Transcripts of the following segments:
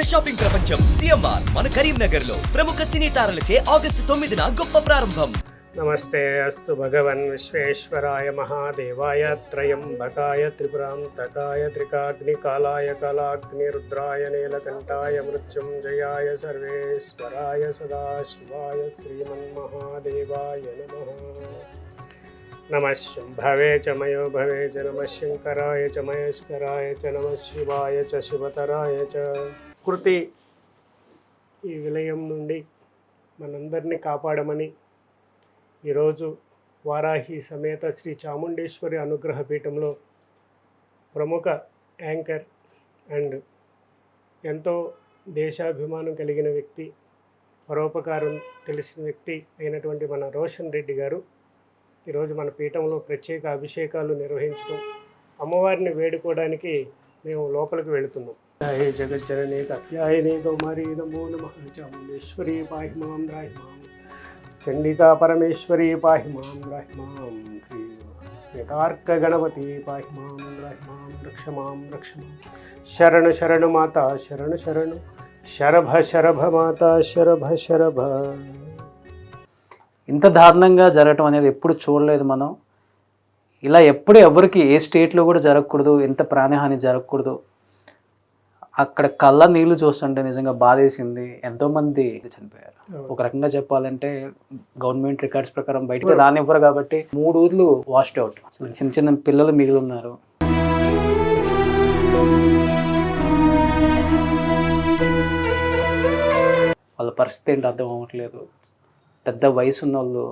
పెద్ద షాపింగ్ ప్రపంచం సిఎంఆర్ మన కరీంనగర్లో ప్రముఖ సినీ తారలచే ఆగస్టు తొమ్మిదిన గొప్ప ప్రారంభం. నమస్తే అస్తు భగవన్ విశ్వేశ్వరాయ మహాదేవాయ త్రయంబకాయ త్రిపురాంతకాయ త్రికాగ్నికాలాయ కళాగ్ని రుద్రాయ నీలకంఠాయ మృత్యుంజయాయ సర్వేశ్వరాయ సదాశివాయ శ్రీమన్మహాదేవాయ నమ. నమ శంభవే చ మయో భవే చ నమ శంకరాయ చ మహేశ్వరాయ చ నమ శివాయ చ శివతరాయ చ ప్రకృతి ఈ విలయం నుండి మనందరినీ కాపాడమని ఈరోజు వారాహి సమేత శ్రీ చాముండేశ్వరి అనుగ్రహ పీఠంలో ప్రముఖ యాంకర్ అండ్ ఎంతో దేశాభిమానం కలిగిన వ్యక్తి పరోపకారం తెలిసిన వ్యక్తి అయినటువంటి మన రోషన్ రెడ్డి గారు ఈరోజు మన పీఠంలో ప్రత్యేక అభిషేకాలు నిర్వహించడం అమ్మవారిని వేడుకోవడానికి మేము లోపలికి వెళుతున్నాం. హే జగజ్జననీ కత్యాయని కౌమారి నమో నమ చాముండేశ్వరి పాహి మాం రాహి మాం చండికా పరమేశ్వరి పాహి మాం రాహి మాం యథార్క గణపతి పాహి మాం రాహి మాం రక్ష మాం రక్ష మాం శరణు శరణు మాత శరణు శరణు శరభ శరభ మాత శరభ శరభ ఇంత దారుణంగా జరగటం అనేది ఎప్పుడు చూడలేదు మనం. ఇలా ఎప్పుడు ఎవరికి ఏ స్టేట్లో కూడా జరగకూడదు ఎంత ప్రాణహాని జరగకూడదు. అక్కడ కళ్ళ నీళ్లు చూస్తుంటే నిజంగా బాధేసింది ఎంతో మంది చనిపోయారు ఒక రకంగా చెప్పాలంటే గవర్నమెంట్ రికార్డ్స్ ప్రకారం బయటకు రానివ్వరు కాబట్టి మూడు ఊర్లు వాష్డ్ అవుట్ అసలు చిన్న చిన్న పిల్లలు మిగిలి ఉన్నారు వాళ్ళ పరిస్థితి ఏంటి అర్థం అవ్వట్లేదు పెద్ద వయసు ఉన్న వాళ్ళు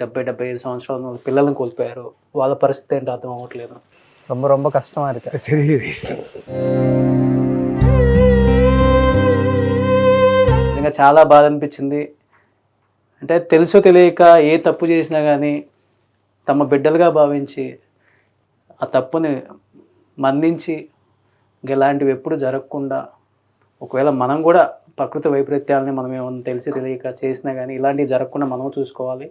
డెబ్బై డెబ్బై ఐదు సంవత్సరాల ఉన్న వాళ్ళు పిల్లల్ని కోల్పోయారు వాళ్ళ పరిస్థితి ఏంటి అర్థం అవ్వట్లేదు ரொம்ப ரொம்ப கஷ்டமா இருக்கு నిజంగా చాలా బాధ అనిపించింది. అంటే తెలుసో తెలియక ఏ తప్పు చేసినా కానీ తమ బిడ్డలుగా భావించి ఆ తప్పుని మందించి ఇలాంటివి ఎప్పుడు జరగకుండా ఒకవేళ మనం కూడా ప్రకృతి వైపరీత్యాలని మనం ఏమన్నా తెలిసి తెలియక చేసినా కానీ ఇలాంటివి జరగకుండా మనం చూసుకోవాలి.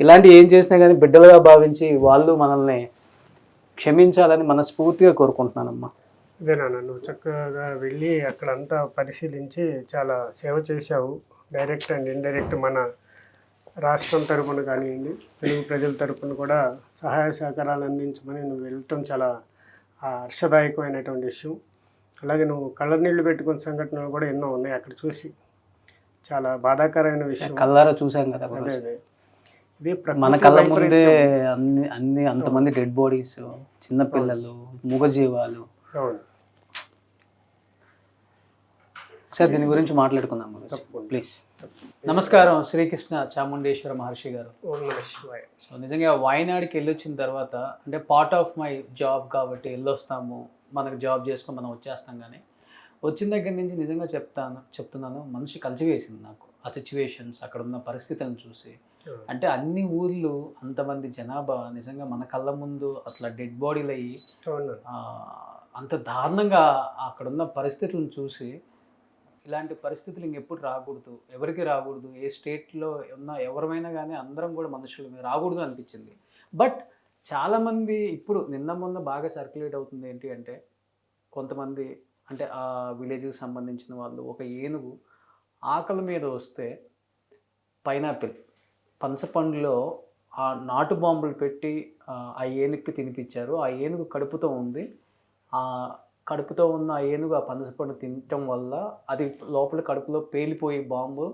ఇలాంటివి ఏం చేసినా కానీ బిడ్డలుగా భావించి వాళ్ళు మనల్ని క్షమించాలని మనస్ఫూర్తిగా కోరుకుంటున్నానమ్మా. ఇదే నాన్న నువ్వు చక్కగా వెళ్ళి అక్కడంతా పరిశీలించి చాలా సేవ చేశావు. డైరెక్ట్ అండ్ ఇండైరెక్ట్ మన రాష్ట్రం తరపున కానివ్వండి తెలుగు ప్రజల తరపున కూడా సహాయ సహకారాలు అందించమని నువ్వు వెళ్ళటం చాలా హర్షదాయకమైనటువంటి విషయం. అలాగే నువ్వు కళ్ళ నీళ్ళు పెట్టుకున్న సంఘటనలు కూడా ఎన్నో ఉన్నాయి అక్కడ చూసి. చాలా బాధాకరమైన విషయం. కల్లారా చూసాం కదా అదే అదే. ఇది మన కళ్ళ ముందే. అన్ని అన్ని అంతమంది డెడ్ బాడీస్ చిన్న పిల్లలు మూగజీవాలు అవును. ఒకసారి దీని గురించి మాట్లాడుకుందాం ప్లీజ్. నమస్కారం శ్రీకృష్ణ చాముండేశ్వర మహర్షి గారు. సో నిజంగా వాయనాడికి వెళ్ళొచ్చిన తర్వాత అంటే పార్ట్ ఆఫ్ మై జాబ్ కాబట్టి వెళ్ళొస్తాము మనకు జాబ్ చేసుకొని మనం వచ్చేస్తాం కానీ వచ్చిన దగ్గర నుంచి నిజంగా చెప్తాను చెప్తున్నాను మనిషి కలిసివేసింది నాకు. ఆ సిచ్యువేషన్స్ అక్కడ ఉన్న పరిస్థితులను చూసి. అంటే అన్ని ఊర్లు అంతమంది జనాభా నిజంగా మన కళ్ళ ముందు అట్లా డెడ్ బాడీలు అయ్యి అంత దారుణంగా అక్కడున్న పరిస్థితులను చూసి ఇలాంటి పరిస్థితులు ఇంకెప్పుడు రాకూడదు. ఎవరికి రాకూడదు? ఏ స్టేట్లో ఉన్న ఎవరమైనా కానీ అందరం కూడా మనుషులు రాకూడదు అనిపించింది. బట్ చాలామంది ఇప్పుడు నిన్న మొన్న బాగా సర్క్యులేట్ అవుతుంది ఏంటి అంటే కొంతమంది అంటే ఆ విలేజ్కి సంబంధించిన వాళ్ళు ఒక ఏనుగు ఆకలి మీద వస్తే పైనాపిల్ పనసపండులో ఆ నాటు బాంబులు పెట్టి ఆ, ఏనుగుకి తినిపించారు. ఆ ఏనుగు కడుపుతో ఉంది. ఆ కడుపుతో ఉన్న ఏనుగు ఆ పనసపండు తినటం వల్ల అది లోపల కడుపులో పేలిపోయి బాంబు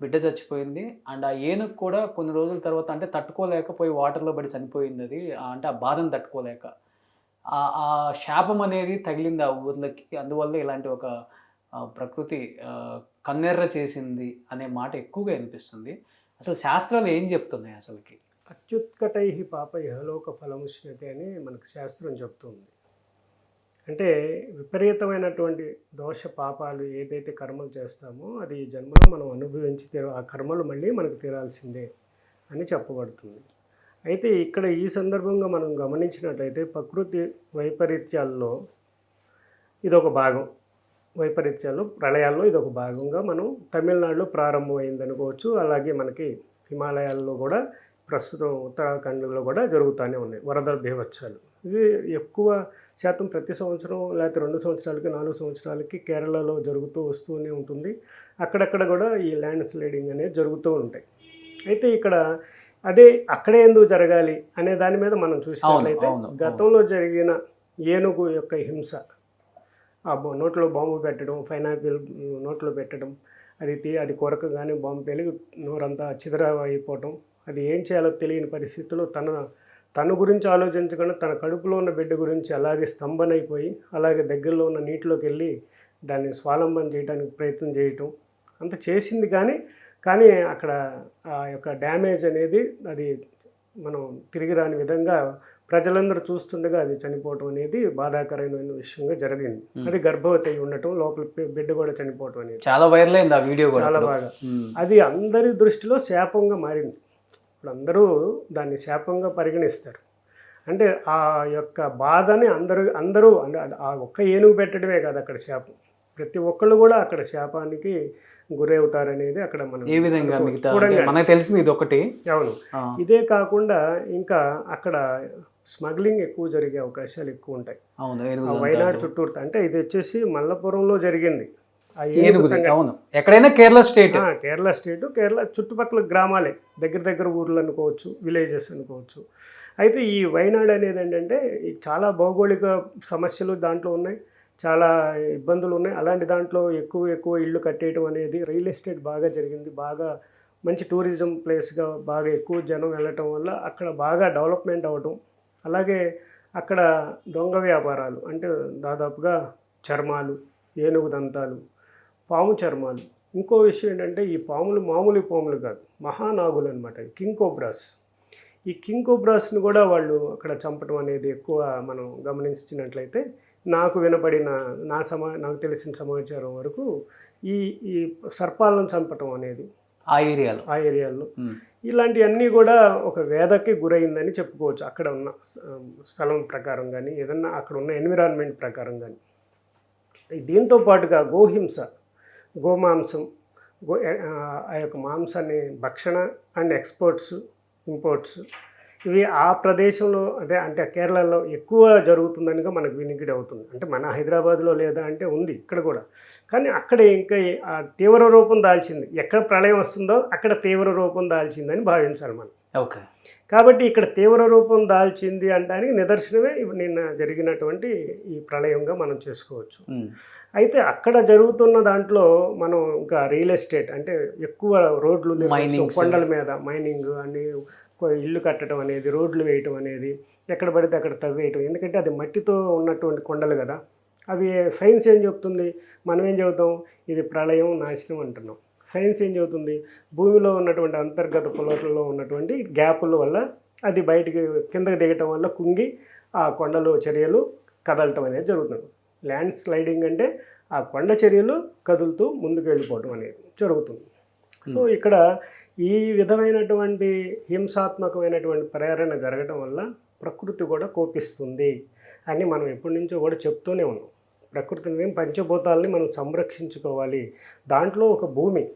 బిడ్డ చచ్చిపోయింది. అండ్ ఆ ఏనుగు కూడా కొన్ని రోజుల తర్వాత అంటే తట్టుకోలేకపోయి వాటర్లో పడి చనిపోయింది అది. అంటే ఆ బాధను తట్టుకోలేక. ఆ శాపం అనేది తగిలింది ఆ ఊర్లకి. అందువల్ల ఇలాంటి ఒక ప్రకృతి కన్నెర్ర చేసింది అనే మాట ఎక్కువగా అనిపిస్తుంది అసలు శాస్త్రాలు ఏం చెప్తున్నాయి అసలుకి? అత్యుత్కటై పాప ఫలం ఫలముష్యతే అని మనకు శాస్త్రం చెప్తుంది. అంటే విపరీతమైనటువంటి దోష పాపాలు ఏదైతే కర్మలు చేస్తామో అది ఈ జన్మలో మనం అనుభవించి తీర ఆ కర్మలు మళ్ళీ మనకు తీరాల్సిందే అని చెప్పబడుతుంది. అయితే ఇక్కడ ఈ సందర్భంగా మనం గమనించినట్లయితే ప్రకృతి వైపరీత్యాల్లో ఇదొక భాగం. వైపరీత్యాలు ప్రళయాల్లో ఇదొక భాగంగా మనం తమిళనాడులో ప్రారంభమైంది అనుకోవచ్చు అలాగే మనకి హిమాలయాల్లో కూడా ప్రస్తుతం ఉత్తరాఖండ్లో కూడా జరుగుతూనే ఉన్నాయి. వరద బీభత్సాలు. ఇవి ఎక్కువ శాతం ప్రతి సంవత్సరం లేకపోతే రెండు సంవత్సరాలకి నాలుగు సంవత్సరాలకి కేరళలో జరుగుతూ వస్తూనే ఉంటుంది అక్కడక్కడ కూడా ఈ ల్యాండ్ స్లైడింగ్ అనేది జరుగుతూ ఉంటాయి అయితే ఇక్కడ అదే అక్కడే ఎందుకు జరగాలి అనే దాని మీద మనం చూసినట్లయితే. గతంలో జరిగిన ఏనుగు యొక్క హింస ఆ బొ- నోట్లో బాంబు పెట్టడం పైనాపిల్ నోట్లో పెట్టడం అది తీ అది కొరకగానే బాంబు పేలి నోరంతా చిదర అయిపోవటం అది ఏం చేయాలో తెలియని పరిస్థితుల్లో తన తన గురించి ఆలోచించకుండా తన కడుపులో ఉన్న బిడ్డ గురించి అలాగే స్తంభనైపోయి అలాగే దగ్గరలో ఉన్న నీటిలోకి వెళ్ళి దాన్ని స్వాలంబన చేయడానికి ప్రయత్నం చేయటం అంత చేసింది కానీ కానీ అక్కడ ఆ యొక్క డ్యామేజ్ అనేది అది మనం తిరిగి రాని విధంగా ప్రజలందరూ చూస్తుండగా అది చనిపోవటం అనేది బాధాకరమైన విషయంగా జరిగింది. అది గర్భవతి అయి ఉండటం లోపల బిడ్డ కూడా చనిపోవటం అనేది. చాలా వైరల్ అయింది ఆ వీడియో చాలా. బాగా. అది అందరి దృష్టిలో శాపంగా మారింది. ఇప్పుడు అందరూ దాన్ని శాపంగా పరిగణిస్తారు. అంటే ఆ యొక్క బాధని అందరూ అందరూ ఆ ఒక్క ఏనుగు పెట్టడమే కాదు అక్కడ శాపం. ప్రతి ఒక్కళ్ళు కూడా అక్కడ శాపానికి గురవుతారనేది అక్కడ మనం ఏ విధంగా చూడండి మనకు తెలిసింది ఇది ఒకటి. అవును. ఇదే కాకుండా ఇంకా అక్కడ స్మగ్లింగ్ ఎక్కువ జరిగే అవకాశాలు ఎక్కువ ఉంటాయి. అవును వైనాడు. చుట్టూరు అంటే ఇది వచ్చేసి మల్లపురంలో జరిగింది. ఏనుగు. అవును. ఎక్కడైనా కేరళ స్టేట్. కేరళ స్టేట్ కేరళ చుట్టుపక్కల గ్రామాలే దగ్గర దగ్గర ఊర్లు అనుకోవచ్చు విలేజెస్ అనుకోవచ్చు. అయితే ఈ వైనాడ్ అనేది ఏంటంటే చాలా భౌగోళిక సమస్యలు దాంట్లో ఉన్నాయి చాలా ఇబ్బందులు ఉన్నాయి. అలాంటి దాంట్లో ఎక్కువ ఎక్కువ ఇళ్ళు కట్టేయటం అనేది రియల్ ఎస్టేట్ బాగా జరిగింది. బాగా మంచి టూరిజం ప్లేస్గా బాగా ఎక్కువ జనం వెళ్ళటం వల్ల అక్కడ బాగా డెవలప్మెంట్ అవ్వటం అలాగే అక్కడ దొంగ వ్యాపారాలు అంటే దాదాపుగా చర్మాలు ఏనుగు దంతాలు పాము చర్మాలు. ఇంకో విషయం ఏంటంటే ఈ పాములు మామూలు పాములు కాదు మహానాగులు అనమాట కింగ్ కోబ్రాస్. ఈ కింగ్ కోబ్రాస్ని కూడా వాళ్ళు అక్కడ చంపడం అనేది ఎక్కువ మనం గమనించినట్లయితే నాకు వినపడిన నా సమా నాకు తెలిసిన సమాచారం వరకు ఈ ఈ సర్పాలను చంపటం అనేది ఆ ఏరియాలో. ఆ ఏరియాలో. ఇలాంటివన్నీ కూడా ఒక వేదకి గురైందని చెప్పుకోవచ్చు. అక్కడ ఉన్న స్థలం ప్రకారం కానీ ఏదన్నా అక్కడ ఉన్న ఎన్విరాన్మెంట్ ప్రకారం కానీ దీంతో పాటుగా గోహింస. గోమాంసం గో ఆ యొక్క మాంసాన్ని భక్షణ అండ్ ఎక్స్పోర్ట్స్ ఇంపోర్ట్స్ ఇవి ఆ ప్రదేశంలో అదే అంటే కేరళలో ఎక్కువ జరుగుతుందనిగా మనకు వినికిడి అవుతుంది. అంటే మన హైదరాబాద్లో లేదా అంటే ఉంది ఇక్కడ కూడా. కానీ అక్కడ ఇంకా తీవ్ర రూపం దాల్చింది. ఎక్కడ ప్రళయం వస్తుందో అక్కడ తీవ్ర రూపం దాల్చిందని భావించాలి మనం. ఓకే. కాబట్టి ఇక్కడ తీవ్ర రూపం దాల్చింది అనడానికి నిదర్శనమే నిన్న జరిగినటువంటి ఈ ప్రళయంగా మనం చేసుకోవచ్చు. అయితే అక్కడ జరుగుతున్న దాంట్లో మనం ఇంకా రియల్ ఎస్టేట్ అంటే ఎక్కువ రోడ్లు. కొండల మీద మైనింగ్ అని ఇల్లు కట్టడం అనేది రోడ్లు వేయటం అనేది ఎక్కడ పడితే అక్కడ తవ్వేయటం ఎందుకంటే అది మట్టితో ఉన్నటువంటి కొండలు కదా. అవి సైన్స్ ఏం చెప్తుంది? మనం ఏం చెబుతాం? ఇది ప్రళయం నాశనం అంటున్నాం. సైన్స్ ఏం చెబుతుంది? భూమిలో ఉన్నటువంటి అంతర్గత పొలట్లో ఉన్నటువంటి గ్యాపుల వల్ల అది బయటికి కిందకి దిగటం వల్ల కుంగి ఆ కొండలు చర్యలు కదలటం అనేది జరుగుతుంది. ల్యాండ్ స్లైడింగ్ అంటే ఆ కొండ చర్యలు కదులుతూ ముందుకు వెళ్ళిపోవటం అనేది జరుగుతుంది. సో ఇక్కడ ఈ విధమైనటువంటి హింసాత్మకమైనటువంటి ప్రేరణ జరగడం వల్ల ప్రకృతి కూడా కోపిస్తుంది అని మనం ఎప్పటి నుంచో కూడా చెప్తూనే ఉన్నాం. ప్రకృతిని పంచభూతాలని మనం సంరక్షించుకోవాలి. దాంట్లో ఒక భూమి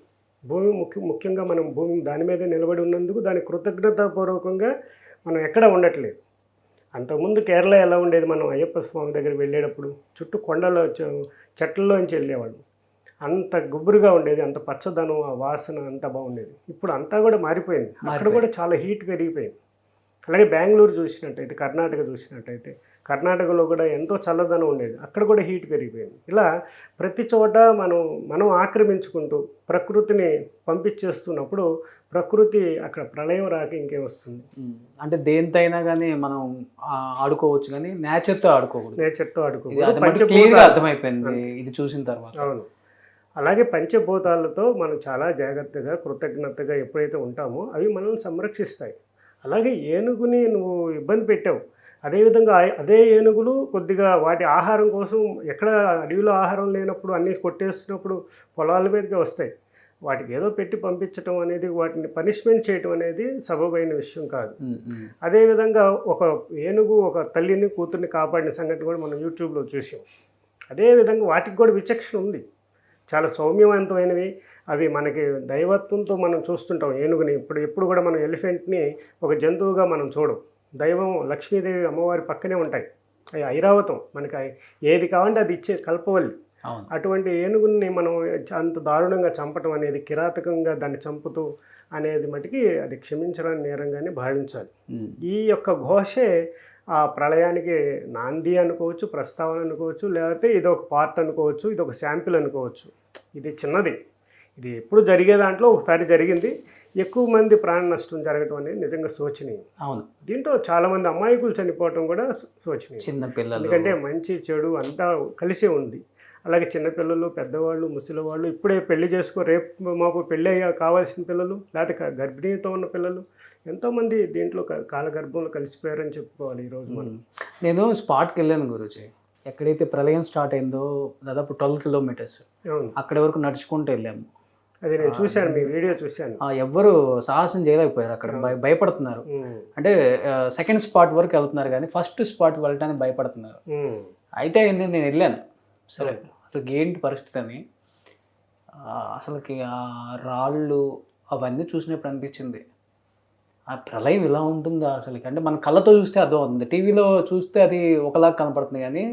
భూమి ముఖ్య ముఖ్యంగా మనం భూమి దాని మీద నిలబడి ఉన్నందుకు దాని కృతజ్ఞతాపూర్వకంగా మనం ఎక్కడ ఉండట్లేదు. అంతకుముందు కేరళ ఎలా ఉండేది? మనం అయ్యప్ప స్వామి దగ్గరికి వెళ్ళేటప్పుడు చుట్టూ కొండలో చెట్లలోంచి వెళ్ళేవాడు అంత గుబురుగా ఉండేది అంత పచ్చదనం ఆ వాసన అంత బాగుండేది. ఇప్పుడు అంతా కూడా మారిపోయింది. అక్కడ. కూడా చాలా హీట్ పెరిగిపోయింది. అలాగే బెంగళూరు చూసినట్టయితే కర్ణాటక చూసినట్టయితే కర్ణాటకలో కూడా ఎంతో చల్లదనం ఉండేది. అక్కడ కూడా హీట్ పెరిగిపోయింది. ఇలా ప్రతి చోట మనం మనం ఆక్రమించుకుంటూ ప్రకృతిని పంపించేస్తున్నప్పుడు ప్రకృతి అక్కడ ప్రళయం రాక ఇంకేం వస్తుంది. అంటే దేనితైనా కానీ మనం ఆడుకోవచ్చు కానీ నేచర్తో ఆడుకోకూడదు. నేచర్తో ఆడుకోకూడదు. క్లియర్గా అర్థమైపోయింది ఇది చూసిన తర్వాత. అవును. అలాగే పంచభూతాలతో మనం చాలా జాగ్రత్తగా కృతజ్ఞతగా ఎప్పుడైతే ఉంటామో అవి మనల్ని సంరక్షిస్తాయి. అలాగే ఏనుగుని నువ్వు ఇబ్బంది పెట్టావు. అదేవిధంగా అదే ఏనుగులు కొద్దిగా వాటి ఆహారం కోసం ఎక్కడ అడవిలో ఆహారం లేనప్పుడు అన్నీ కొట్టేస్తున్నప్పుడు పొలాల మీదకి వస్తాయి. వాటికి ఏదో పెట్టి పంపించడం అనేది వాటిని పనిష్మెంట్ చేయటం అనేది సబబైన విషయం కాదు. అదేవిధంగా ఒక ఏనుగు ఒక తల్లిని కూతుర్ని కాపాడిన సంగతి కూడా మనం యూట్యూబ్లో చూసాం. అదేవిధంగా వాటికి కూడా విచక్షణ ఉంది. చాలా సౌమ్యవంతమైనవి. అవి మనకి దైవత్వంతో మనం చూస్తుంటాం. ఏనుగుని ఇప్పుడు ఎప్పుడు కూడా మనం ఎలిఫెంట్ని ఒక జంతువుగా మనం చూడం. దైవం లక్ష్మీదేవి అమ్మవారి పక్కనే ఉంటాయి. అవి ఐరావతం. మనకి ఏది కావాలంటే అది ఇచ్చే కల్పవల్లి. అటువంటి ఏనుగుని మనం అంత దారుణంగా చంపటం అనేది కిరాతకంగా దాన్ని చంపుతూ అనేది మటుకి అది క్షమించడానికి నేరంగానే భావించాలి. ఈ యొక్క ఘోషే ఆ ప్రళయానికి నాంది అనుకోవచ్చు ప్రస్తావన అనుకోవచ్చు లేకపోతే ఇది ఒక పార్ట్ అనుకోవచ్చు ఇది ఒక శాంపిల్ అనుకోవచ్చు. ఇది చిన్నది. ఇది ఎప్పుడు జరిగే దాంట్లో ఒకసారి జరిగింది. ఎక్కువ మంది ప్రాణ నష్టం జరగడం అనేది నిజంగా శోచనీయం. అవును. దీంట్లో చాలామంది అమాయకులు చనిపోవటం కూడా శోచనీయం. చిన్న పిల్లలు. ఎందుకంటే మంచి చెడు అంతా కలిసే ఉంది. అలాగే చిన్నపిల్లలు పెద్దవాళ్ళు ముసలివాళ్ళు ఇప్పుడే పెళ్ళి చేసుకో రేపు మాకు పెళ్ళి అయ్యా కావాల్సిన పిల్లలు లేకపోతే గర్భిణీతో ఉన్న పిల్లలు ఎంతోమంది దీంట్లో కాలగర్భంలో కలిసిపోయారని చెప్పుకోవాలి ఈరోజు మనం. నేను స్పాట్కి వెళ్ళాను గురుజీ. ఎక్కడైతే ప్రళయం స్టార్ట్ అయిందో దాదాపు ట్వెల్వ్ కిలోమీటర్స్. అక్కడి వరకు నడుచుకుంటూ వెళ్ళాము. అది నేను చూశాను మీ వీడియో చూశాను. ఎవ్వరు సాహసం చేయలేకపోయారు అక్కడ. భయ భయపడుతున్నారు. అంటే సెకండ్ స్పాట్ వరకు వెళ్తున్నారు కానీ ఫస్ట్ స్పాట్ వెళ్ళడానికి భయపడుతున్నారు. అయితే నేను వెళ్ళాను. సరే అసలు ఏంటి పరిస్థితి అని అసలుకి ఆ రాళ్ళు అవన్నీ చూసినప్పుడు అనిపించింది. ఆ ప్రళయం ఇలా ఉంటుందా అసలుకి? అంటే మన కళ్ళతో చూస్తే అర్థం అవుతుంది టీవీలో చూస్తే అది ఒకలాగా కనపడుతుంది కానీ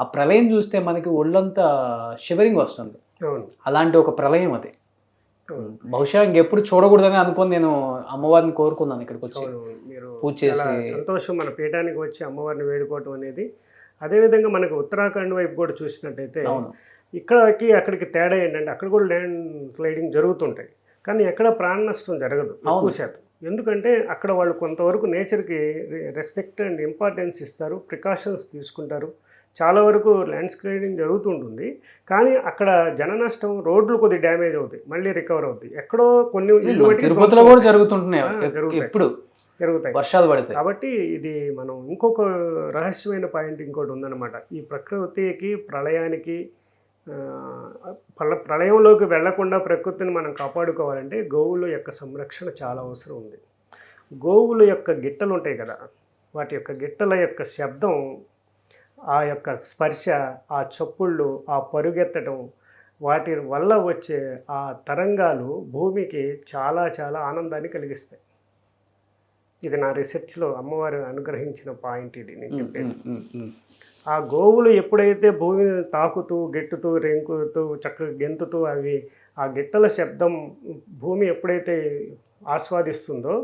ఆ ప్రళయం చూస్తే మనకి ఒళ్ళంతా షివరింగ్ వస్తుంది. అలాంటి ఒక ప్రళయం అది. బహుశా ఇంకెప్పుడు చూడకూడదని అనుకొని నేను అమ్మవారిని కోరుకున్నాను ఇక్కడికి వచ్చి. మీరు పూజ చేసి- సంతోషం మన పీఠానికి వచ్చి అమ్మవారిని వేడుకోవటం అనేది. అదేవిధంగా మనకు ఉత్తరాఖండ్ వైపు కూడా చూసినట్టయితే ఇక్కడికి అక్కడికి తేడా ఏంటంటే అక్కడ కూడా ల్యాండ్ స్లైడింగ్ జరుగుతుంటాయి. కానీ ఎక్కడ ప్రాణ నష్టం జరగదు ఎక్కువ శాతం. ఎందుకంటే అక్కడ వాళ్ళు కొంతవరకు నేచర్కి రెస్పెక్ట్ అండ్ ఇంపార్టెన్స్ ఇస్తారు ప్రికాషన్స్ తీసుకుంటారు. చాలా వరకు ల్యాండ్ స్లైడింగ్ జరుగుతుంటుంది. కానీ అక్కడ జన నష్టం రోడ్లు కొద్ది డ్యామేజ్ అవుతాయి. మళ్ళీ రికవర్ అవుతాయి. ఎక్కడో కొన్ని తిరుపతిలో కూడా జరుగుతుంటున్నాయి ఆ, జరుగుతాయి. వర్షాలు పడితే. కాబట్టి ఇది మనం ఇంకొక రహస్యమైన పాయింట్ ఇంకోటి ఉందన్నమాట. ఈ ప్రకృతికి ప్రళయానికి ప్రళయంలోకి వెళ్ళకుండా ప్రకృతిని మనం కాపాడుకోవాలంటే గోవుల యొక్క సంరక్షణ చాలా అవసరం ఉంది. గోవుల యొక్క గిట్టలు ఉంటాయి కదా. వాటి యొక్క గిట్టల యొక్క శబ్దం ఆ యొక్క స్పర్శ ఆ చప్పుళ్ళు ఆ పరుగెత్తడం వాటి వల్ల వచ్చే ఆ తరంగాలు భూమికి చాలా చాలా ఆనందాన్ని కలిగిస్తాయి. ఇది నా రీసెర్చ్లో అమ్మవారు అనుగ్రహించిన పాయింట్ ఇది నేను చెప్పేది. ఆ గోవులు ఎప్పుడైతే భూమిని తాకుతూ గెట్టుతూ రెంకుతూ చక్కగా గెంతుతూ అవి ఆ గిట్టల శబ్దం భూమి ఎప్పుడైతే ఆస్వాదిస్తుందో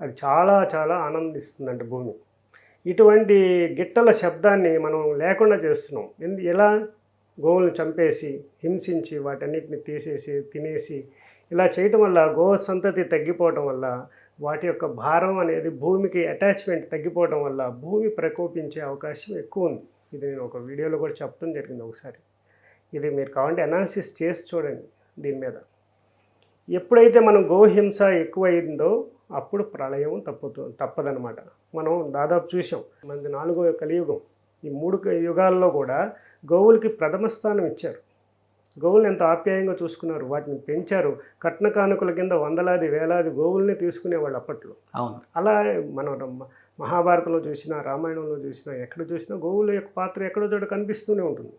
అది చాలా చాలా ఆనందిస్తుందంట భూమి. ఇటువంటి గిట్టల శబ్దాన్ని మనం లేకుండా చేస్తున్నాం. ఎందు ఎలా? గోవులను చంపేసి హింసించి వాటన్నిటిని తీసేసి తినేసి ఇలా చేయటం వల్ల గో సంతతి తగ్గిపోవటం వల్ల వాటి యొక్క భారం అనేది భూమికి అటాచ్మెంట్ తగ్గిపోవడం వల్ల భూమి ప్రకోపించే అవకాశం ఎక్కువ ఉంది. ఇది నేను ఒక వీడియోలో కూడా చెప్పడం జరిగింది ఒకసారి. ఇది మీరు కావాలంటే అనాలిసిస్ చేసి చూడండి దీని మీద. ఎప్పుడైతే మనం గోహింస ఎక్కువైందో అప్పుడు ప్రళయం తప్పుతూ తప్పదనమాట మనం దాదాపు చూసాం మనది నాలుగో కలియుగం. ఈ మూడు యుగాల్లో కూడా గోవులకి ప్రథమ స్థానం ఇచ్చారు. గోవుల్ని ఎంత ఆప్యాయంగా చూసుకున్నారు వాటిని పెంచారు. కట్న కానుకల కింద వందలాది వేలాది గోవుల్ని తీసుకునేవాళ్ళు అప్పట్లో. అవును. అలా మనం మహాభారతంలో చూసినా రామాయణంలో చూసినా ఎక్కడ చూసినా గోవుల యొక్క పాత్ర ఎక్కడో చోట కనిపిస్తూనే ఉంటుంది.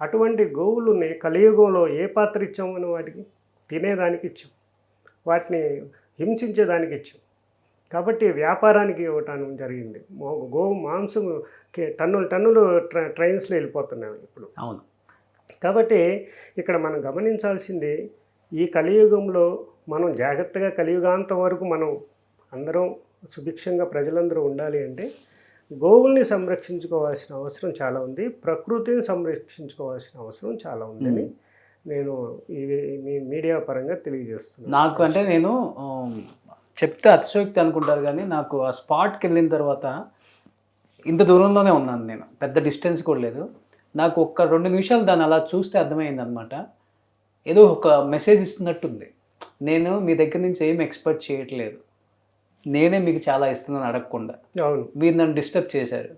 అటువంటి గోవులని కలియుగంలో ఏ పాత్ర ఇచ్చాం మనం వాటికి తినేదానికి ఇచ్చాం. వాటిని హింసించేదానికి ఇచ్చాం. కాబట్టి వ్యాపారానికి ఇవ్వటం జరిగింది. గో మాంసం టన్నులు టన్నులు ట్ర ట్రైన్స్లో వెళ్ళిపోతున్నాయి ఇప్పుడు. అవును. కాబట్టి ఇక్కడ మనం గమనించాల్సింది ఈ కలియుగంలో మనం జాగ్రత్తగా కలియుగాంతం వరకు మనం అందరం సుభిక్షంగా ప్రజలందరూ ఉండాలి అంటే గోవుల్ని సంరక్షించుకోవాల్సిన అవసరం చాలా ఉంది. ప్రకృతిని సంరక్షించుకోవాల్సిన అవసరం చాలా ఉందని నేను ఇవి మీ మీడియా పరంగా తెలియజేస్తున్నాను. నాకు అంటే నేను చెప్తే అతిశయోక్తి అనుకుంటారు కానీ నాకు ఆ స్పాట్కి వెళ్ళిన తర్వాత ఇంత దూరంలోనే ఉన్నాను నేను. పెద్ద డిస్టెన్స్ కూడా లేదు. నాకు ఒక్క రెండు నిమిషాలు దాన్ని అలా చూస్తే అర్థమైంది అనమాట ఏదో ఒక మెసేజ్ ఇస్తున్నట్టుంది. నేను మీ దగ్గర నుంచి ఏం ఎక్స్పెక్ట్ చేయట్లేదు. నేనే మీకు చాలా ఇస్తున్నాను అడగకుండా. అవును. మీరు నన్ను డిస్టర్బ్ చేశారు.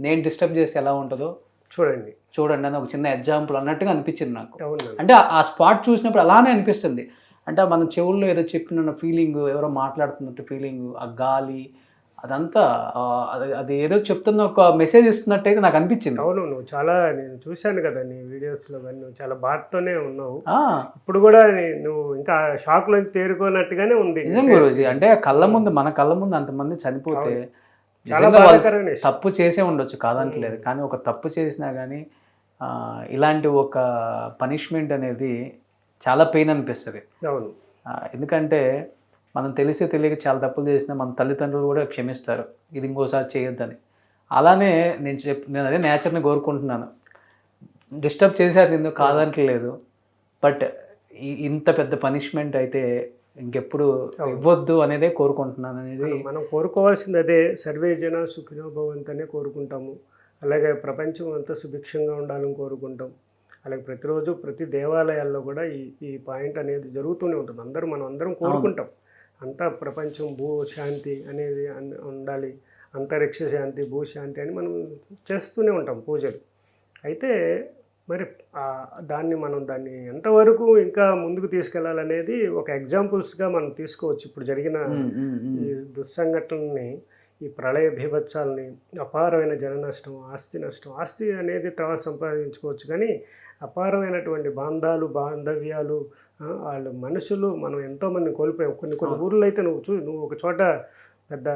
నేను డిస్టర్బ్ చేస్తే ఎలా ఉంటుందో చూడండి. చూడండి అని ఒక చిన్న ఎగ్జాంపుల్ అన్నట్టుగా అనిపించింది నాకు. అంటే ఆ- స్పాట్ చూసినప్పుడు అలానే అనిపిస్తుంది. అంటే మన చెవుల్లో ఏదో చెప్పిన ఫీలింగ్ ఎవరో మాట్లాడుతున్నట్టు ఫీలింగ్ ఆ గాలి అదంతా అది ఏదో చెప్తున్న ఒక మెసేజ్ ఇస్తున్నట్టయితే నాకు అనిపించింది. అవును నువ్వు చాలా నేను చూశాను కదా నీ వీడియోస్లో కానీ నువ్వు చాలా బాధతోనే ఉన్నావు. ఇప్పుడు కూడా నువ్వు ఇంకా షాక్లోకి తేరుకోనట్టుగానే ఉంది. నిజం గురూజీ అంటే కళ్ళ ముందు మన కళ్ళ ముందు అంతమంది చనిపోతే తప్పు చేసే ఉండొచ్చు కాదంటలేదు. కానీ ఒక తప్పు చేసినా కానీ ఇలాంటి ఒక పనిష్మెంట్ అనేది చాలా పెయిన్ అనిపిస్తుంది. ఎందుకంటే మనం తెలిసి తెలియక చాలా తప్పులు చేసినా మన తల్లిదండ్రులు కూడా క్షమిస్తారు. ఇది ఇంకోసారి చేయొద్దని. అలానే నేను చెప్ నేను అదే నేచర్ని కోరుకుంటున్నాను. డిస్టర్బ్ చేశారు నిన్ను కాదంటలేదు. బట్ ఇంత పెద్ద పనిష్మెంట్ అయితే ఇంకెప్పుడు ఇవ్వద్దు అనేదే కోరుకుంటున్నాను అనేది మనం కోరుకోవాల్సింది అదే. సర్వే జన సుఖినో భవంతనే కోరుకుంటాము. అలాగే ప్రపంచం అంతా సుభిక్షంగా ఉండాలని కోరుకుంటాం. అలాగే ప్రతిరోజు ప్రతి దేవాలయాల్లో కూడా ఈ ఈ పాయింట్ అనేది జరుగుతూనే ఉంటుంది. అందరూ మనం అందరం కోరుకుంటాం. అంతా ప్రపంచం భూ శాంతి అనేది అన్- ఉండాలి. అంతరిక్ష శాంతి భూ శాంతి అని మనం చేస్తూనే ఉంటాం పూజలు. అయితే మరి దాన్ని మనం దాన్ని ఎంతవరకు ఇంకా ముందుకు తీసుకెళ్ళాలనేది ఒక ఎగ్జాంపుల్స్గా మనం తీసుకోవచ్చు. ఇప్పుడు జరిగిన. ఈ దుస్సంఘటనల్ని ఈ ప్రళయ బీభత్సాలని అపారమైన జన నష్టం ఆస్తి నష్టం ఆస్తి అనేది తర్వాత సంపాదించుకోవచ్చు. కానీ అపారమైనటువంటి బాంధాలు బాంధవ్యాలు వాళ్ళు మనుషులు మనం ఎంతోమంది కోల్పోయాం. కొన్ని కొన్ని ఊర్లో అయితే నువ్వు చూ నువ్వు ఒక చోట పెద్ద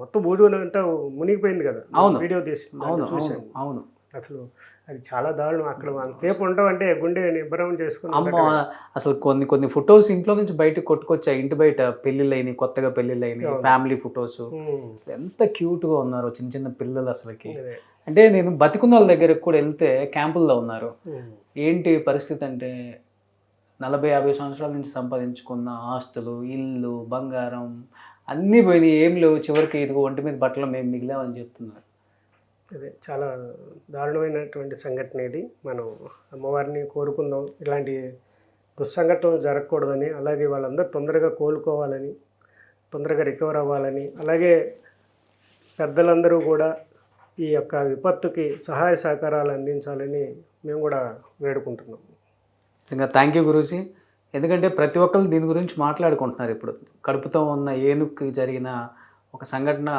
మొత్తం ఊరు అంతా మునిగిపోయింది కదా. వీడియో తీసి చూశాను. అవును. అసలు అది చాలా దారుణం. అక్కడ అంతసేపు ఉండవంటే గుండె నిబ్బరం చేసుకుని అమ్మ. అసలు కొన్ని కొన్ని ఫొటోస్ ఇంట్లో నుంచి బయటకు కొట్టుకొచ్చాయి. ఇంటి బయట పెళ్ళిళ్ళైన కొత్తగా పెళ్ళిళ్ళైన అవును. Family photos. ఎంత క్యూట్గా ఉన్నారు చిన్న చిన్న పిల్లలు అసలుకి. అంటే నేను బతికున్న వాళ్ళ దగ్గరకు కూడా వెళ్తే క్యాంపుల్లో ఉన్నారు. ఏంటి పరిస్థితి అంటే నలభై యాభై సంవత్సరాల నుంచి సంపాదించుకున్న ఆస్తులు ఇల్లు బంగారం అన్నీ పోయినాయి. ఏం లేవు. చివరికి ఇదిగో ఒంటి మీద బట్టలు మేము మిగిలామని చెప్తున్నారు. అదే చాలా దారుణమైనటువంటి సంఘటన ఇది. మనం అమ్మవారిని కోరుకుందాం. ఇలాంటి దుస్సంఘటనలు జరగకూడదని అలాగే వాళ్ళందరూ తొందరగా కోలుకోవాలని తొందరగా రికవర్ అవ్వాలని అలాగే పెద్దలందరూ కూడా ఈ యొక్క విపత్తుకి సహాయ సహకారాలు అందించాలని మేము కూడా వేడుకుంటున్నాం. ఇంకా థ్యాంక్ యూ గురూజీ. ఎందుకంటే ప్రతి ఒక్కరు దీని గురించి మాట్లాడుకుంటున్నారు ఇప్పుడు. కడుపుతో ఉన్న ఏనుక్కి జరిగిన ఒక సంఘటన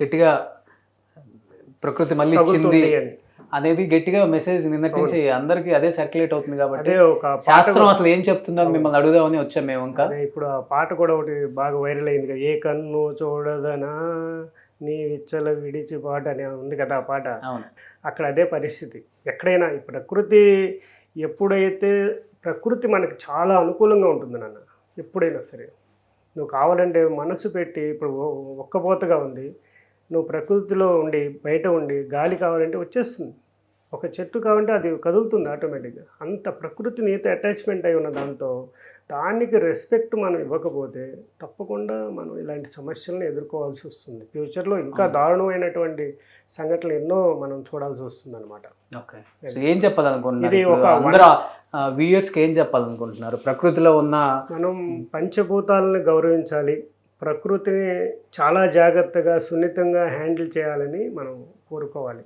గట్టిగా ప్రకృతి మళ్ళీ ఇచ్చింది అనేది గట్టిగా మెసేజ్ నిన్నటి నుంచి అందరికీ అదే సర్క్యులేట్ అవుతుంది కాబట్టి శాస్త్రం అసలు ఏం చెప్తుందని మిమ్మల్ని అడుగుదామని వచ్చాం మేము ఇంకా. ఇప్పుడు ఆ పాట కూడా ఒకటి బాగా వైరల్ అయింది కదా ఏ కన్ను చూడదనా నీ విచ్చల విడిచి పాట అని ఉంది కదా ఆ పాట. అక్కడ అదే పరిస్థితి. ఎక్కడైనా ఈ ప్రకృతి ఎప్పుడైతే ప్రకృతి మనకి చాలా అనుకూలంగా ఉంటుంది నాన్న ఎప్పుడైనా సరే. నువ్వు కావాలంటే మనసు పెట్టి ఇప్పుడు ఒక్కపోతగా ఉంది. నువ్వు ప్రకృతిలో ఉండి బయట ఉండి గాలి కావాలంటే వచ్చేస్తుంది. ఒక చెట్టు కావాలంటే అది కదులుతుంది ఆటోమేటిక్గా. అంత ప్రకృతి నీతో అటాచ్మెంట్ అయి ఉన్న దాంతో దానికి రెస్పెక్ట్ మనం ఇవ్వకపోతే తప్పకుండా మనం ఇలాంటి సమస్యలను ఎదుర్కోవాల్సి వస్తుంది. ఫ్యూచర్లో ఇంకా దారుణమైనటువంటి సంఘటనలు ఎన్నో మనం చూడాల్సి వస్తుంది అనమాట ఏం చెప్పాలనుకుంటున్నారు ఇది ఇప్పుడు? ఒక అందరూ వ్యూయర్స్కి ఏం చెప్పాలనుకుంటున్నారు? ప్రకృతిలో ఉన్న మనం పంచభూతాలను గౌరవించాలి. ప్రకృతిని చాలా జాగ్రత్తగా సున్నితంగా హ్యాండిల్ చేయాలని మనం కోరుకోవాలి.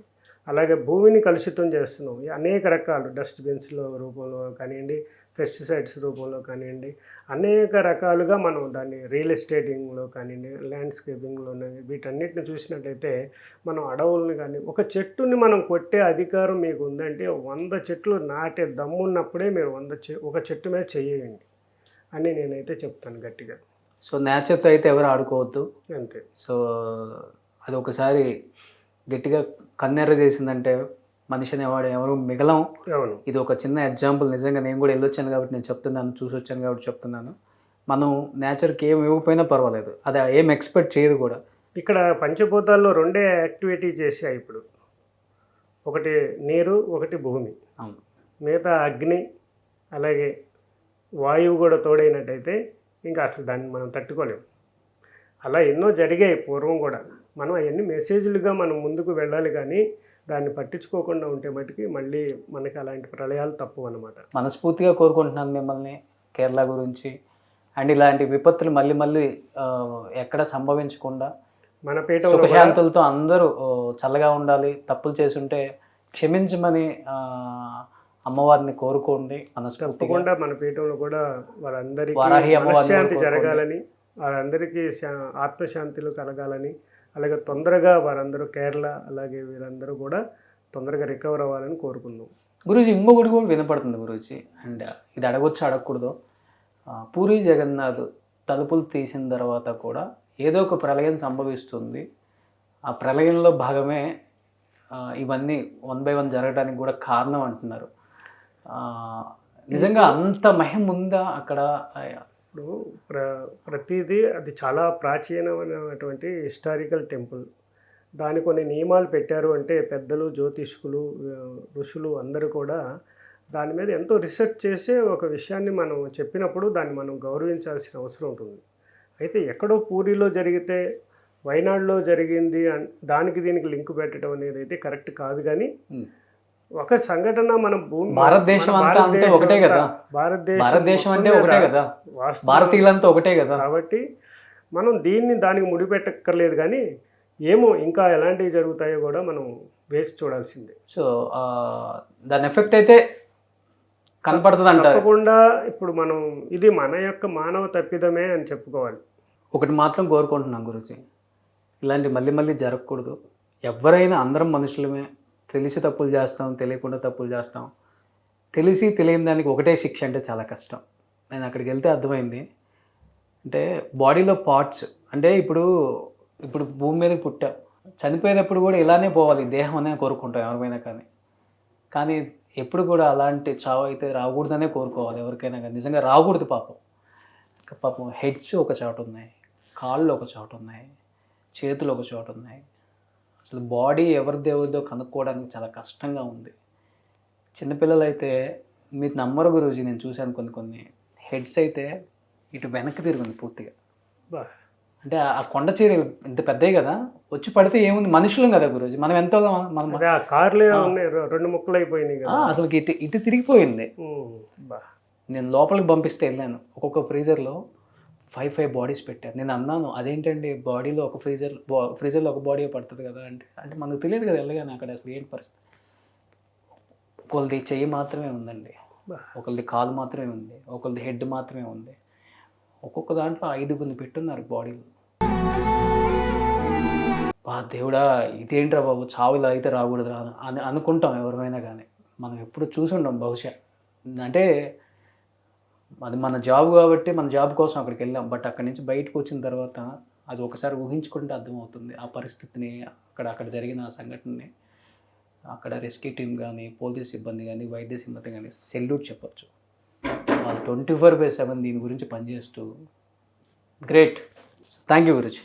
అలాగే భూమిని కలుషితం చేస్తున్నాం. అనేక రకాలు డస్ట్బిన్స్లో రూపంలో కానివ్వండి పెస్టిసైడ్స్ రూపంలో కానివ్వండి అనేక రకాలుగా మనం దాన్ని రియల్ ఎస్టేటింగ్లో కానివ్వండి ల్యాండ్స్కేపింగ్లో వీటన్నిటిని చూసినట్లయితే మనం అడవుల్ని కానీ ఒక చెట్టుని మనం కొట్టే అధికారం మీకు ఉందంటే వంద చెట్లు నాటే దమ్మున్నప్పుడే మీరు వంద చె ఒక చెట్టు మీద చేయండి అని నేనైతే చెప్తాను గట్టిగా. సో నేచర్తో అయితే ఎవరు ఆడుకోవద్దు. అంతే. సో అది ఒకసారి గట్టిగా కన్నెర్ర చేసిందంటే మనిషి అనేవాడు ఎవరు మిగలం. అవును. ఇది ఒక చిన్న ఎగ్జాంపుల్ నిజంగా నేను కూడా వెళ్ళొచ్చాను కాబట్టి నేను చెప్తున్నాను చూసి వచ్చాను కాబట్టి చెప్తున్నాను. మనం నేచర్కి ఏం ఇవ్వకపోయినా పర్వాలేదు. అది ఏం ఎక్స్పెక్ట్ చేయదు కూడా. ఇక్కడ పంచభూతాల్లో రెండే యాక్టివిటీ చేశాయి ఇప్పుడు. ఒకటి నీరు ఒకటి భూమి. అవును. మిగతా అగ్ని అలాగే వాయువు కూడా తోడైనట్టయితే ఇంకా అసలు దాన్ని మనం తట్టుకోలేం. అలా ఎన్నో జరిగాయి పూర్వం కూడా. మనం అవన్నీ మెసేజ్లుగా మనం ముందుకు వెళ్ళాలి కానీ దాన్ని పట్టించుకోకుండా ఉంటే మటుకి మళ్ళీ మనకి అలాంటి ప్రళయాలు తప్పు అనమాట మనస్ఫూర్తిగా కోరుకుంటున్నాను మిమ్మల్ని కేరళ గురించి. అండ్ ఇలాంటి విపత్తులు మళ్ళీ మళ్ళీ ఎక్కడ సంభవించకుండా మన కూడా సుఖశాంతులతో అందరూ చల్లగా ఉండాలి తప్పులు చేసుంటే క్షమించమని అమ్మవారిని కోరుకోండి తప్పకుండా మన పీఠంలో కూడా అమ్మవారిని మనశ్శాంతి. జరగాలని వాళ్ళందరికీ శా- ఆత్మశాంతిలు కలగాలని అలాగే తొందరగా వారందరూ కేరళ అలాగే వీరందరూ కూడా తొందరగా రికవర్ అవ్వాలని కోరుకుందాం. గురూజీ ఇంకొకటి కూడా వినపడుతుంది గురూజీ. అండ్ ఇది అడగొచ్చు అడగకూడదు. పూరి జగన్నాథ్ తలుపులు తీసిన తర్వాత కూడా ఏదో ఒక ప్రళయం సంభవిస్తుంది. ఆ ప్రళయంలో భాగమే ఇవన్నీ వన్ బై వన్ జరగడానికి కూడా కారణం అంటున్నారు. నిజంగా అంత మహిమ ఉందా అక్కడ? ఇప్పుడు ప్ర ప్రతిదీ అది చాలా ప్రాచీనమైనటువంటి హిస్టారికల్ టెంపుల్. దాని కొన్ని నియమాలు పెట్టారు అంటే పెద్దలు జ్యోతిష్కులు ఋషులు అందరూ కూడా దాని మీద ఎంతో రీసెర్చ్ చేసే ఒక విషయాన్ని మనం చెప్పినప్పుడు దాన్ని మనం గౌరవించాల్సిన అవసరం ఉంటుంది. అయితే ఎక్కడో పూరిలో జరిగితే వైనాడులో జరిగింది అన్- దానికి దీనికి లింక్ పెట్టడం అనేది అయితే కరెక్ట్ కాదు కానీ. ఒక సంఘటన మన భూమి భారతదేశం అంతా అంటే ఒకటే కదా. భారతదేశం భారతదేశం అంటే ఒకటే కదా? భారతీయులంతా ఒకటే కదా? కాబట్టి మనం దీన్ని దానికి ముడిపెట్టక్కర్లేదు కానీ ఏమో ఇంకా ఎలాంటివి జరుగుతాయో కూడా మనం వేసి చూడాల్సిందే. సో దాని ఎఫెక్ట్ అయితే కనపడుతుంది అంటారు. తప్పకుండా ఇప్పుడు మనం ఇది మన యొక్క మానవ తప్పిదమే అని చెప్పుకోవాలి. ఒకటి మాత్రం కోరుకుంటున్నాం గురించి ఇలాంటి మళ్ళీ మళ్ళీ జరగకూడదు. ఎవరైనా అందరం మనుషులమే తెలిసి తప్పులు చేస్తాం తెలియకుండా తప్పులు చేస్తాం. తెలిసి తెలియని దానికి ఒకటే శిక్ష అంటే చాలా కష్టం. నేను అక్కడికి వెళ్తే అర్థమైంది. అంటే బాడీలో పార్ట్స్ అంటే ఇప్పుడు ఇప్పుడు భూమి మీద పుట్టా చనిపోయేటప్పుడు కూడా ఇలానే పోవాలి దేహం అనే కోరుకుంటాం ఎవరికైనా కానీ. కానీ ఎప్పుడు కూడా అలాంటి చావు అయితే రాకూడదనే కోరుకోవాలి ఎవరికైనా కానీ. నిజంగా రాకూడదు పాపం. పాపం హెడ్స్ ఒక చోట ఉన్నాయి కాళ్ళు ఒక చోట ఉన్నాయి చేతులు ఒక చోట ఉన్నాయి. అసలు బాడీ ఎవరిది ఎవరిదో కనుక్కోవడానికి చాలా కష్టంగా ఉంది. చిన్నపిల్లలు అయితే మీరు నమ్మరు గురూజీ నేను చూశాను కొన్ని కొన్ని. హెడ్స్ అయితే ఇటు వెనక్కి తిరిగింది పూర్తిగా. అంటే ఆ కొండ చీరలు ఇంత పెద్దవి కదా వచ్చి పడితే ఏముంది? మనుషులం కదా గురూజీ. మనం ఎంతో మనం కార్లే రెండు ముక్కలు అయిపోయినాయి అసలు ఇటు ఇటు తిరిగిపోయింది. నేను లోపలికి పంపిస్తే వెళ్ళాను. ఒక్కొక్క ఫ్రీజర్లో ఫైవ్ ఫైవ్ బాడీస్ పెట్టారు. నేను అన్నాను అదేంటండి బాడీలో ఒక ఫ్రీజర్ ఫ్రీజర్లో ఒక బాడీ పడుతుంది కదా అంటే అంటే మనకు తెలియదు కదా వెళ్ళగానే అక్కడ అసలు ఏంటి పరిస్థితి. ఒకళ్ళది చెయ్యి మాత్రమే ఉందండి. ఒకళ్ళది కాలు మాత్రమే ఉంది ఒకళ్ళది హెడ్ మాత్రమే ఉంది. ఒక్కొక్క దాంట్లో ఐదుగురిని పెట్టున్నారు బాడీలు బా దేవుడా ఇదేంట్రా బాబు చావు ఇలా అయితే రాకూడదురా అని- అని అనుకుంటాం ఎవరిమైనా కానీ. మనం ఎప్పుడు చూసుండం బహుశా. అంటే అది మన జాబ్ కాబట్టి మన జాబ్ కోసం అక్కడికి వెళ్ళాం. బట్ అక్కడి నుంచి బయటకు వచ్చిన తర్వాత అది ఒకసారి ఊహించుకుంటే అర్థమవుతుంది. ఆ పరిస్థితిని అక్కడ అక్కడ జరిగిన ఆ సంఘటనని. అక్కడ రెస్క్యూ టీం కానీ పోలీస్ సిబ్బంది కానీ వైద్య సిబ్బంది కానీ సెల్యూట్ చెప్పొచ్చు. వాళ్ళు ట్వంటీ ఫోర్ బై సెవెన్ దీని గురించి పనిచేస్తూ గ్రేట్. థ్యాంక్ యూ గురించి